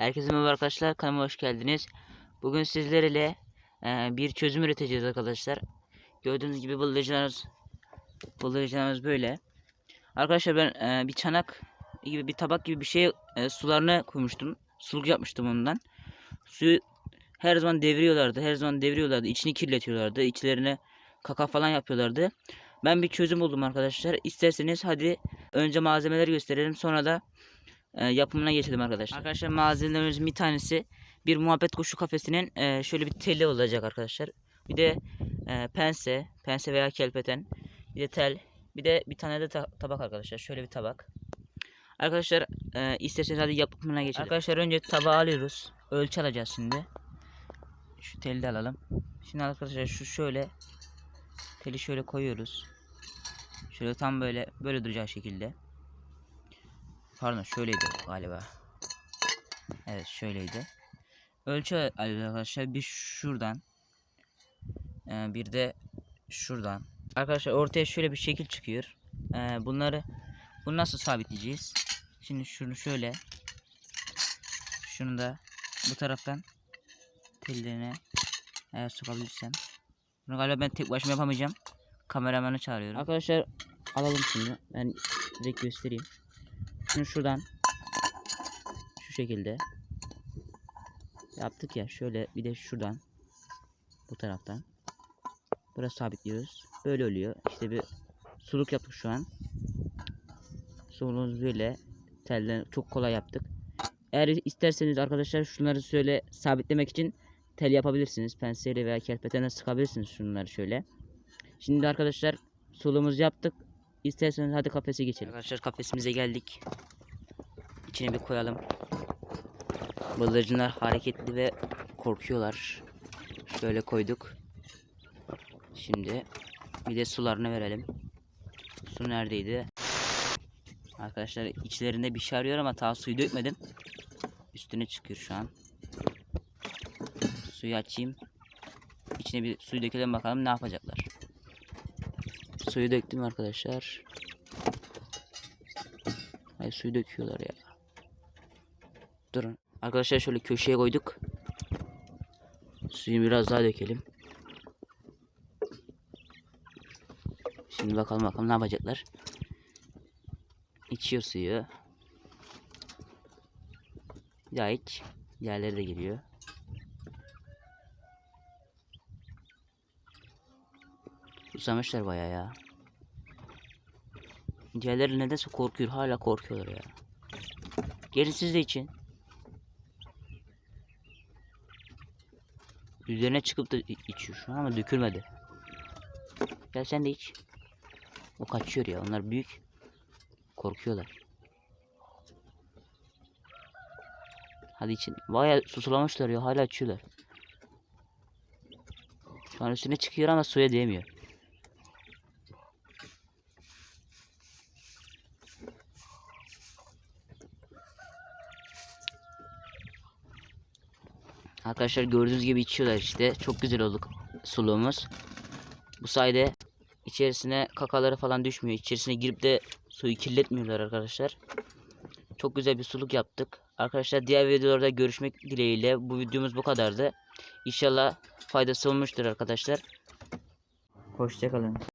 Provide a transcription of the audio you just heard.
Herkese merhaba arkadaşlar kanalıma hoş geldiniz. Bugün sizlerle e, bir çözüm üreteceğiz arkadaşlar. Gördüğünüz gibi bıldırcınlarımız bıldırcınlarımız böyle. Arkadaşlar ben e, bir çanak gibi bir tabak gibi bir şey e, sularına koymuştum. Suluk yapmıştım ondan. Suyu her zaman deviriyorlardı. Her zaman deviriyorlardı. İçini kirletiyorlardı. İçlerine kaka falan yapıyorlardı. Ben bir çözüm buldum arkadaşlar. İsterseniz hadi önce malzemeleri gösterelim. Sonra da e, yapımına geçelim arkadaşlar. Arkadaşlar malzemelerimizin bir tanesi bir muhabbet kuşu kafesinin e, şöyle bir teli olacak arkadaşlar. Bir de e, pense, pense veya kelpeten, bir de tel, bir de bir tane de ta- tabak arkadaşlar. Şöyle bir tabak. Arkadaşlar e, isterseniz hadi yapımına geçelim. Arkadaşlar önce tabağı alıyoruz. Ölçü alacağız şimdi. Şu teli de alalım. Şimdi arkadaşlar şu şöyle teli şöyle koyuyoruz. Şöyle tam böyle böyle duracağı şekilde. Pardon şöyleydi galiba. Evet şöyleydi. Ölçü arkadaşlar. Bir şuradan. ee, bir de şuradan. Arkadaşlar ortaya şöyle bir şekil çıkıyor. Ee, bunları bunu nasıl sabitleyeceğiz? Şimdi şunu şöyle. Şunu da bu taraftan tellerine eğer sokabilirsem. Bunu galiba ben tek başıma yapamayacağım. Kameramanı çağırıyorum. Arkadaşlar alalım şimdi. Ben direkt göstereyim. Şunu şuradan. Şu şekilde. Yaptık ya şöyle bir de şuradan. Bu taraftan. Burası sabitliyoruz. Böyle oluyor. İşte bir suluk yaptık şu an. Suluğumuz böyle telden çok kolay yaptık. Eğer isterseniz arkadaşlar şunları şöyle sabitlemek için tel yapabilirsiniz. Penseyle veya kerpetenle sıkabilirsiniz şunları şöyle. Şimdi arkadaşlar suluğumuzu yaptık İsterseniz hadi kafese geçelim. Arkadaşlar kafesimize geldik. İçine bir koyalım. Bıldırcınlar hareketli ve korkuyorlar. Şöyle koyduk. Şimdi bir de sularını verelim. Su neredeydi? Arkadaşlar içlerinde bir şey arıyor ama ta suyu dökmedim. Üstüne çıkıyor şu an. Suyu açayım. İçine bir suyu dökelim bakalım ne yapacaklar. Suyu döktüm arkadaşlar. Ay suyu döküyorlar ya. Durun. Arkadaşlar şöyle köşeye koyduk. Suyu biraz daha dökelim. Şimdi bakalım bakalım ne yapacaklar. İçiyor suyu. Bir daha iç. Diğerleri de geliyor. Susamışlar baya ya. Diğerleri nedense korkuyor. Hala korkuyorlar ya. Gelin siz de için. Üzerine çıkıp da içiyor şu an ama dökülmedi. Gel sen de iç. O kaçıyor ya. Onlar büyük. Korkuyorlar. Hadi için. Baya susulamışlar ya. Hala açıyorlar. Şu an üstüne çıkıyor ama suya değmiyor. Arkadaşlar gördüğünüz gibi içiyorlar işte. Çok güzel olduk suluğumuz. Bu sayede içerisine kakaları falan düşmüyor. İçerisine girip de suyu kirletmiyorlar arkadaşlar. Çok güzel bir suluk yaptık. Arkadaşlar diğer videolarda görüşmek dileğiyle. Bu videomuz bu kadardı. İnşallah faydası olmuştur arkadaşlar. Hoşçakalın.